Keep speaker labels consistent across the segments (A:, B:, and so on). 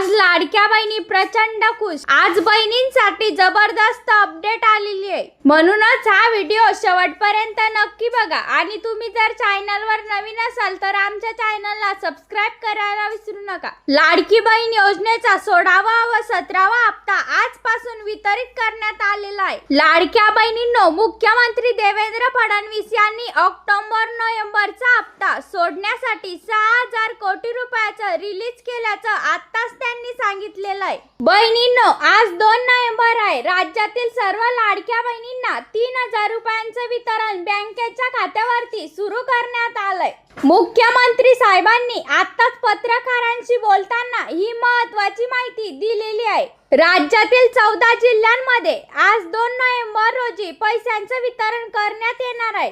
A: आज लाडक्या बहिणी प्रचंड खुश. आज बहिणींसाठी जबरदस्त अपडेट आलेली आहे. म्हणूनच हा व्हिडिओ शेवटपर्यंत नक्की बघा. आणि तुम्ही जर चॅनलवर नवीन असाल तर आमच्या चॅनलला सबस्क्राईब करायला विसरू नका. लाडकी बहीण योजनेचा सोळावा व सतरावा हप्ता आजपासून वितरित करण्यात आलेला आहे. लाडक्या बहिणींनो मुख्यमंत्री देवेंद्र फडणवीस यांनी ऑक्टोबर नोव्हेंबरचा हप्ता सोडण्यासाठी सहा हजार कोटी रुपयाचं रिलीज केल्याचं आत्ताच त्यांनी सांगितलेलं आहे. बहिणींनो आज दोन नोव्हेंबर आहे. राज्यातील सर्व लाडक्या बहिणींना तीन हजार रुपयांचं वितरण बँकेच्या खात्यावरती सुरू करण्यात आलंय. मुख्यमंत्री साहेबांनी आताच पत्रकारांशी बोलताना ही महत्वाची माहिती दिलेली आहे. राज्यातील चौदा जिल्ह्यांमध्ये आज दोन नोव्हेंबर रोजी पैशांचं वितरण करण्यात येणार आहे.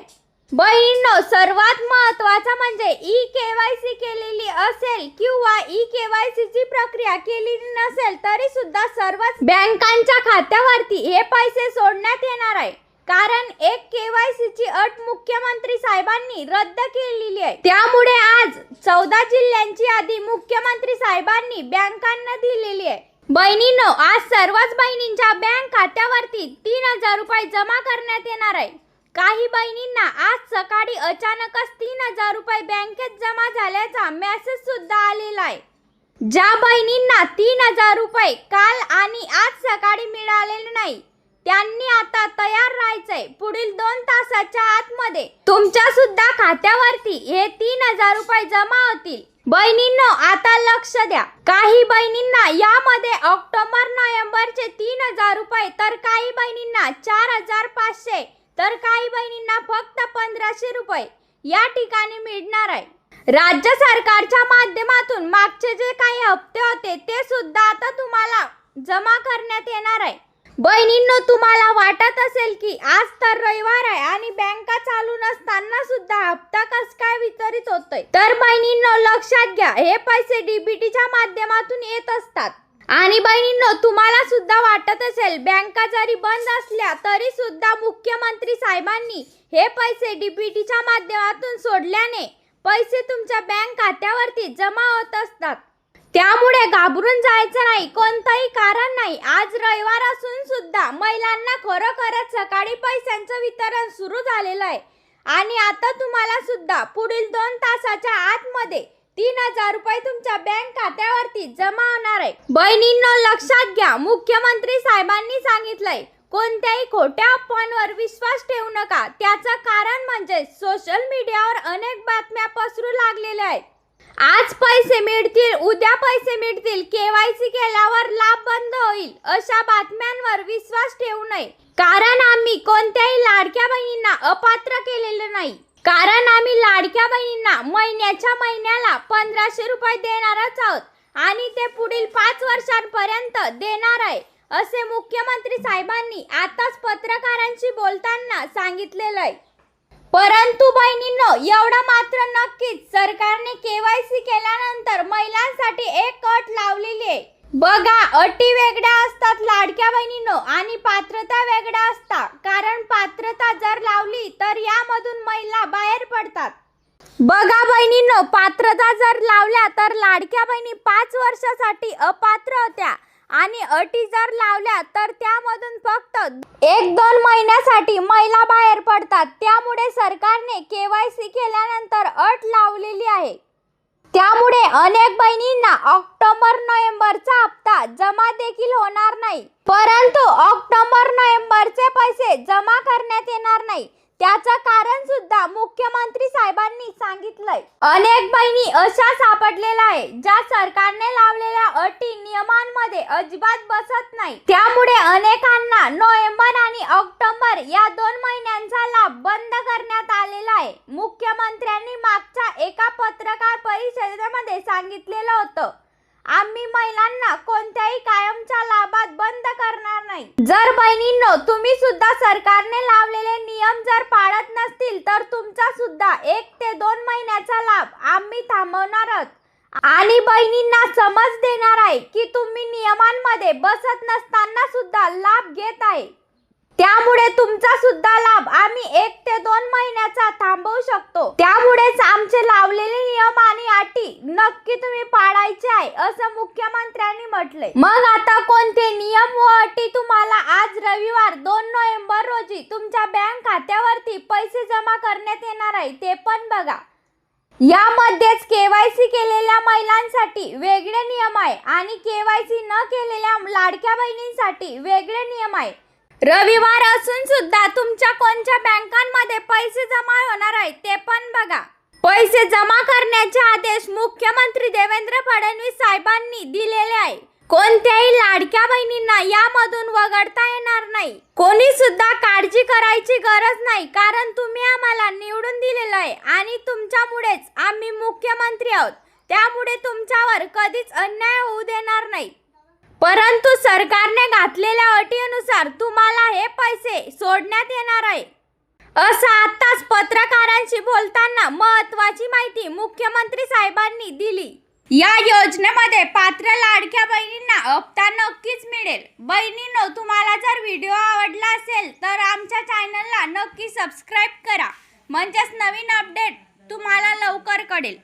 A: बहिणो सर्वात महत्वाचं म्हणजे ई केवायसी केलेली असेल किंवा ई केवायसी ची प्रक्रिया केलेली नसेल तरी सुद्धा सर्वच बँकांच्या खात्यावरती हे पैसे सोडण्यात येणार आहे. कारण एक केवायसी ची अट मुख्यमंत्री साहेबांनी रद्द केलेली आहे. त्यामुळे आज चौदा जिल्ह्यांची यादी मुख्यमंत्री साहेबांनी बँकांना दिलेली आहे. बहिणींनो आज सर्वच बहिणींच्या बँक खात्यावरती तीन हजार रुपये जमा करण्यात येणार आहे. काही बहिणींना आज सकाळी अचानकच तीन हजार रुपये बँकेत जमा झाल्याचा मेसेज सुद्धा आलेला आहे. ज्या बहिणींना तीन हजार रुपये काल आणि आज सकाळी मिळालेले नाही त्यांनी आता तयार राहायचंय पुढील दोन तासाच्या आतमध्ये. तुमच्या सुद्धा खात्यावरती हे तीन हजार रुपये जमा होतील. बहिणींनो आता लक्ष द्या. काही बहिणींना यामध्ये ऑक्टोबर नोव्हेंबरचे तीन हजार रुपये तर काही बहिणींना चार हजार पाचशे तर काही बहिणींना फक्त पंधराशे रुपये या ठिकाणी मिळणार आहे. राज्य सरकारच्या माध्यमातून मागचे जे काही हप्ते होते ते सुद्धा आता तुम्हाला जमा करण्यात येणार आहे. बहिणींनो तुम्हाला वाटत असेल की आज तर रविवार आहे आणि बँका चालू नसताना सुद्धा हप्ता कस काय वितरित होतोय? तर बहिणींनो लक्षात घ्या हे पैसे डीबीटीच्या माध्यमातून येत असतात. आणि बहिणींनो तुम्हाला सुद्धा वाटत असेल बँका जरी बंद असल्या तरी सुद्धा मुख्यमंत्री साहेबांनी हे पैसे डीबीटीच्या माध्यमातून सोडल्याने पैसे तुमच्या बँक खात्यावरती जमा होत असतात. त्यामुळे घाबरून जायचं नाही कोणतंही कारण नाही. आज रविवार असून सुद्धा महिलांना खरोखरच सकाळी पैशांचं वितरण सुरू झालेलं आहे. आणि आता तुम्हाला सुद्धा पुढील दोन तासाच्या आतमध्ये तीन हजार रुपये तुमच्या बँक खात्यावरती जमा होणार आहे. बहिणींनो लक्षात घ्या मुख्यमंत्री साहेबांनी सांगितलंय कोणत्याही खोट्या अफवांवर विश्वास ठेवू नका. त्याचं कारण म्हणजे सोशल मीडियावर अनेक बातम्या पसरू लागलेल्या आहेत. आज पैसे मिळतील उद्या पैसे मिळतील केवायसी केल्यावर लाभ बंद होईल अशा बातम्यांवर विश्वास ठेवू नये. कारण आम्ही कोणत्याही लाडक्या बहिणींना अपात्र केलेलं नाही. कारण आम्ही लाडक्या बहिणींना महिन्याच्या महिन्याला पंधराशे रुपये देणारच आहोत. आणि ते पुढील पाच वर्षांपर्यंत देणार आहे असे मुख्यमंत्री साहेबांनी आताच पत्रकारांशी बोलताना सांगितलेलं आहे. परंतु बहिणींनो एवढं मात्र नक्कीच सरकारने केवायसी केल्यानंतर महिलांसाठी एक अट लावलेली आहे. बघा अटी वेगळ्या असतात लाडक्या बहिणींनो आणि पात्रता वेगळ्या असतात. कारण पात्रता जर लावली तर यामधून महिला बाहेर पडतात. बघा बहिणींनो पात्रता जर लावल्या तर लाडक्या बहिणी पाच वर्षासाठी अपात्र होत्या आणि अटी जर लावल्या तर त्यामधून फक्त एक दोन महिन्यासाठी महिला बाहेर पडतात. त्यामुळे सरकारने केवायसी केल्यानंतर अट लावलेली आहे. त्यामुळे अनेक बहिणींना ऑक्टोबर नोव्हेंबरचा हप्ता जमा देखील होणार नाही. परंतु ऑक्टोबर नोव्हेंबरचे पैसे जमा करण्यात येणार नाही. त्याचं कारण सुद्धा मुख्यमंत्री साहेबांनी सांगितलंय. अनेक बहिणी अशा सापडलेल्या आहे ज्या सरकारने लावलेल्या अटी नियमांमध्ये अजिबात बसत नाही. त्यामुळे अनेकांना नोव्हेंबर आणि ऑक्टोबर या दोन महिन्यांचा लाभ बंद करण्यात आलेला आहे. मुख्यमंत्र्यांनी मागच्या एका पत्रकार परिषदेमध्ये सांगितलेलं होतं. आम्ही महिलांना कोणत्याही कायमच्या लाभात बंद करणार नाही. जर बहिणींनो तुम्ही सुद्धा सरकारने लावलेले नियम जर पाळत नसतील तर तुमचा सुद्धा एक ते दोन महिन्याचा लाभ आम्ही थांबवणार आणि बहिणींना समज देणार आहे की तुम्ही नियमांमध्ये बसत नसताना सुद्धा लाभ घेत आहे. त्यामुळे तुमचा सुद्धा लाभ आम्ही एक ते दोन महिन्याचा थांबवू शकतो. त्यामुळेच आमचे लावलेले नियम आणि अटी नक्की तुम्ही पाळायचे आहे असं मुख्यमंत्र्यांनी म्हटले मग आता कोणते नियम व अटी तुम्हाला आज रविवार दोन नोव्हेंबर रोजी तुमच्या बँक खात्यावरती पैसे जमा करण्यात येणार आहे ते पण बघा. यामध्येच केवायसी केलेल्या महिलांसाठी वेगळे नियम आहे आणि केवायसी न केलेल्या लाडक्या बहिणींसाठी वेगळे नियम आहे. रविवार असून सुद्धा तुमच्या कोणत्या बँकांमध्ये पैसे जमा होणार आहेत ते पण बघा. पैसे जमा करण्याचे आदेश मुख्यमंत्री देवेंद्र फडणवीस साहेबांनी दिलेले आहे. कोणत्याही लाडक्या बहिणींना यामधून वगळता येणार नाही. कोणी सुद्धा काळजी करायची गरज नाही कारण तुम्ही आम्हाला निवडून दिलेलं आहे आणि तुमच्यामुळेच आम्ही मुख्यमंत्री आहोत. त्यामुळे तुमच्यावर कधीच अन्याय होऊ देणार नाही. परंतु सरकारने घातलेल्या अटीनुसार तुम्हाला हे पैसे सोडण्यात येणार आहे. असं आताच पत्रकारांशी बोलताना महत्वाची माहिती मुख्यमंत्री साहेबांनी दिली. या योजनेमध्ये पात्र लाडक्या बहिणींना हप्ता नक्कीच मिळेल. बहिणींनो तुम्हाला जर व्हिडिओ आवडला असेल तर आमच्या चॅनलला नक्की सबस्क्राईब करा. म्हणजेच नवीन अपडेट तुम्हाला लवकर कळेल.